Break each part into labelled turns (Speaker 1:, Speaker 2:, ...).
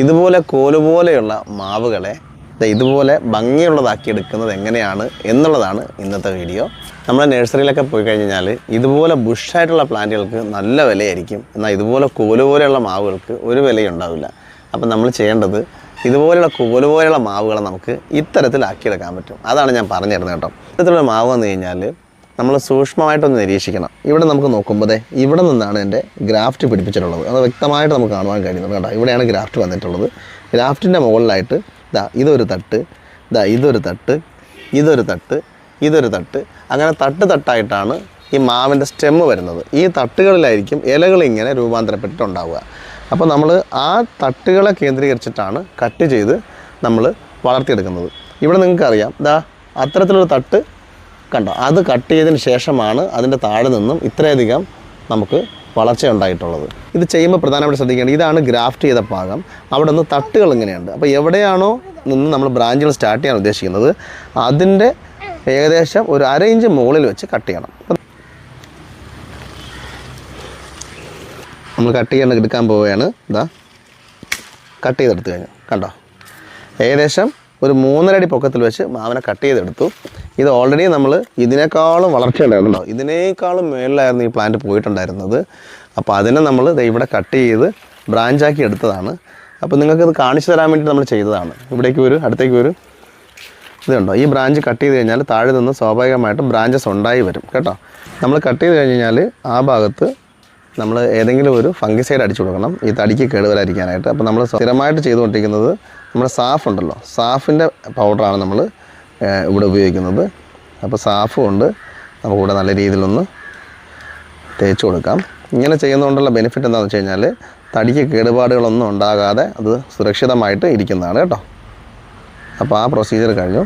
Speaker 1: ഇതുപോലെ കോലുപോലെയുള്ള മാവുകളെ ഇതുപോലെ ഭംഗിയുള്ളതാക്കി എടുക്കുന്നത് എങ്ങനെയാണ് എന്നുള്ളതാണ് ഇന്നത്തെ വീഡിയോ. നമ്മുടെ നഴ്സറിയിലൊക്കെ പോയി കഴിഞ്ഞാൽ ഇതുപോലെ ബുഷായിട്ടുള്ള പ്ലാന്റുകൾക്ക് നല്ല വിലയായിരിക്കും. എന്നാൽ ഇതുപോലെ കോലുപോലെയുള്ള മാവുകൾക്ക് ഒരു വിലയുണ്ടാവില്ല. അപ്പം നമ്മൾ ചെയ്യേണ്ടത് ഇതുപോലെയുള്ള കോലുപോലെയുള്ള മാവുകളെ നമുക്ക് ഇത്തരത്തിലാക്കിയെടുക്കാൻ പറ്റും. അതാണ് ഞാൻ പറഞ്ഞിരുന്നത് കേട്ടോ. ഇത്തരത്തിലുള്ള മാവ് വന്നു കഴിഞ്ഞാൽ നമ്മൾ സൂക്ഷ്മമായിട്ടൊന്ന് നിരീക്ഷിക്കണം. ഇവിടെ നമുക്ക് നോക്കുമ്പോൾ ഇവിടെ നിന്നാണ് എന്റെ ഗ്രാഫ്റ്റ് പിടിപ്പിച്ചിട്ടുള്ളത്. അത് വ്യക്തമായിട്ട് നമുക്ക് കാണുവാൻ കഴിയുന്നുണ്ട് കേട്ടോ ഇവിടെയാണ് ഗ്രാഫ്റ്റ് വന്നിട്ടുള്ളത്. ഗ്രാഫ്റ്റിന്റെ മുകളിലായിട്ട് ഇതാ ഇതൊരു തട്ട് ഇതാ ഇതൊരു തട്ട് ഇതൊരു തട്ട് ഇതൊരു തട്ട്. അങ്ങനെ തട്ട് തട്ടായിട്ടാണ് ഈ മാവിന്റെ സ്റ്റെമ്മ് വരുന്നത്. ഈ തട്ടുകളിലായിരിക്കും ഇലകൾ ഇങ്ങനെ രൂപാന്തരപ്പെട്ടിട്ടുണ്ടാവുക. അപ്പോൾ നമ്മൾ ആ തട്ടുകളെ കേന്ദ്രീകരിച്ചിട്ടാണ് കട്ട് ചെയ്ത് നമ്മൾ വളർത്തിയെടുക്കുന്നത്. ഇവിടെ നിങ്ങൾക്കറിയാം ദാ അത്തരത്തിലൊരു തട്ട് കണ്ടോ അത് കട്ട് ചെയ്തതിന് ശേഷമാണ് അതിന്റെ താഴെ നിന്നും ഇത്രയധികം നമുക്ക് വളർച്ച ഉണ്ടായിട്ടുള്ളത്. ഇത് ചെയ്യുമ്പോൾ പ്രധാനമായിട്ട് ശ്രദ്ധിക്കേണ്ടത് ഇതാണ് ഗ്രാഫ്റ്റ് ചെയ്ത ഭാഗം അവിടെ നിന്ന് തട്ടുകൾ ഇങ്ങനെയുണ്ട്. അപ്പോൾ എവിടെയാണോ നിന്ന് നമ്മൾ ബ്രാഞ്ചുകൾ സ്റ്റാർട്ട് ചെയ്യാൻ ഉദ്ദേശിക്കുന്നത് അതിന്റെ ഏകദേശം ഒരു അര ഇഞ്ച് മുകളിൽ വെച്ച് കട്ട് ചെയ്യണം. നമ്മൾ കട്ട് ചെയ്യാൻ എടുക്കാൻ പോവുകയാണ്. ഇതാ കട്ട് ചെയ്തെടുത്ത് കഴിഞ്ഞു. കണ്ടോ? ഏകദേശം ഒരു മൂന്നരടി പൊക്കത്തിൽ വെച്ച് മാവനെ കട്ട് ചെയ്തെടുത്തു. ഇത് ഓൾറെഡി നമ്മൾ ഇതിനേക്കാളും വളർച്ചയുണ്ടായിരുന്നുണ്ടോ ഇതിനേക്കാളും മേളിലായിരുന്നു ഈ പ്ലാന്റ് പോയിട്ടുണ്ടായിരുന്നത്. അപ്പോൾ അതിനെ നമ്മൾ ഇവിടെ കട്ട് ചെയ്ത് ബ്രാഞ്ചാക്കി എടുത്തതാണ്. അപ്പോൾ നിങ്ങൾക്കിത് കാണിച്ചു തരാൻ വേണ്ടി നമ്മൾ ചെയ്തതാണ്. ഇവിടേക്ക് വരും അടുത്തേക്ക് വരും. ഇതുണ്ടോ ഈ ബ്രാഞ്ച് കട്ട് ചെയ്ത് കഴിഞ്ഞാൽ താഴെ നിന്ന് സ്വാഭാവികമായിട്ടും ബ്രാഞ്ചസ് ഉണ്ടായി വരും കേട്ടോ. നമ്മൾ കട്ട് ചെയ്ത് കഴിഞ്ഞ് കഴിഞ്ഞാൽ ആ ഭാഗത്ത് നമ്മൾ ഏതെങ്കിലും ഒരു ഫംഗിസൈഡ് അടിച്ചു കൊടുക്കണം. ഈ തടിക്ക് കേടുവരാതിരിക്കാനായിട്ട്. അപ്പോൾ നമ്മൾ സ്ഥിരമായിട്ട് ചെയ്തുകൊണ്ടിരിക്കുന്നത് നമ്മുടെ സാഫ് ഉണ്ടല്ലോ. സാഫിന്റെ പൗഡറാണ് നമ്മൾ ഇവിടെ ഉപയോഗിക്കുന്നത്. അപ്പോൾ സാഫും ഉണ്ട്. നമുക്കിവിടെ നല്ല രീതിയിലൊന്ന് തേച്ച് കൊടുക്കാം. ഇങ്ങനെ ചെയ്യുന്നതുകൊണ്ടുള്ള ബെനിഫിറ്റ് എന്താണെന്ന് വെച്ച് കഴിഞ്ഞാൽ തടിക്ക് കേടുപാടുകളൊന്നും ഉണ്ടാകാതെ അത് സുരക്ഷിതമായിട്ട് ഇരിക്കുന്നതാണ് കേട്ടോ. അപ്പോൾ ആ പ്രൊസീജിയർ കഴിഞ്ഞു.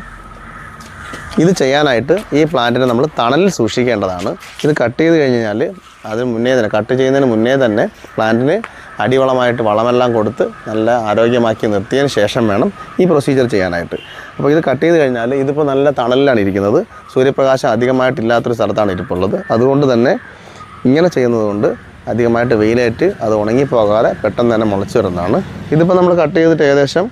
Speaker 1: ഇത് ചെയ്യാനായിട്ട് ഈ പ്ലാന്റിനെ നമ്മൾ തണലിൽ സൂക്ഷിക്കേണ്ടതാണ്. ഇത് കട്ട് ചെയ്ത് കഴിഞ്ഞ് കഴിഞ്ഞാൽ അതിന് മുന്നേ തന്നെ കട്ട് ചെയ്യുന്നതിന് മുന്നേ തന്നെ പ്ലാന്റിന് അടിവളമായിട്ട് വളമെല്ലാം കൊടുത്ത് നല്ല ആരോഗ്യമാക്കി നിർത്തിയതിന് ശേഷം വേണം ഈ പ്രൊസീജിയർ ചെയ്യാനായിട്ട്. അപ്പോൾ ഇത് കട്ട് ചെയ്ത് കഴിഞ്ഞാൽ ഇതിപ്പോൾ നല്ല തണലിലാണ് ഇരിക്കുന്നത്. സൂര്യപ്രകാശം അധികമായിട്ടില്ലാത്തൊരു സ്ഥലത്താണ് ഇരിപ്പുള്ളത്. അതുകൊണ്ട് തന്നെ ഇങ്ങനെ ചെയ്യുന്നതുകൊണ്ട് അധികമായിട്ട് വെയിലേറ്റ് അത് ഉണങ്ങിപ്പോകാതെ പെട്ടെന്ന് തന്നെ മുളച്ചു വരുന്നതാണ്. ഇതിപ്പോൾ നമ്മൾ കട്ട് ചെയ്തിട്ട് ഏകദേശം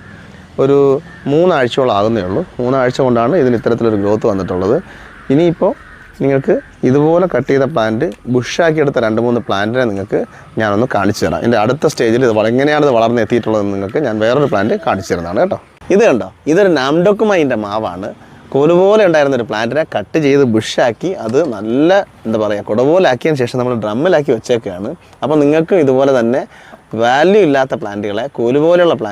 Speaker 1: ഒരു മൂന്നാഴ്ചയോളം ആകുന്നേ ഉള്ളൂ. മൂന്നാഴ്ച കൊണ്ടാണ് ഇതിന് ഇത്തരത്തിലൊരു ഗ്രോത്ത് വന്നിട്ടുള്ളത്. ഇനിയിപ്പോൾ നിങ്ങൾക്ക് ഇതുപോലെ കട്ട് ചെയ്ത പ്ലാന്റ് ബുഷാക്കിയെടുത്ത രണ്ട് മൂന്ന് പ്ലാന്റിനെ നിങ്ങൾക്ക് ഞാനൊന്ന് കാണിച്ചു തരാം. എന്റെ അടുത്ത സ്റ്റേജിൽ ഇത് എങ്ങനെയാണ് ഇത് വളർന്ന് എത്തിയിട്ടുള്ളതെന്ന് നിങ്ങൾക്ക് ഞാൻ വേറൊരു പ്ലാന്റ് കാണിച്ചു തരുന്നതാണ് കേട്ടോ. ഇത് കണ്ടോ? ഇതൊരു നാംഡോക്കുമായിന്റെ മാവാണ്. കോലുപോലെ ഉണ്ടായിരുന്ന ഒരു പ്ലാന്റിനെ കട്ട് ചെയ്ത് ബുഷാക്കി അത് നല്ല എന്താ പറയുക കുടപോലാക്കിയതിന് ശേഷം നമ്മൾ ഡ്രമ്മിലാക്കി വെച്ചേക്കുകയാണ് അപ്പോൾ നിങ്ങൾക്ക് ഇതുപോലെ തന്നെ വാല്യൂ ഇല്ലാത്ത പ്ലാന്റുകളെ കോലുപോലെയുള്ള പ്ലാന്റ്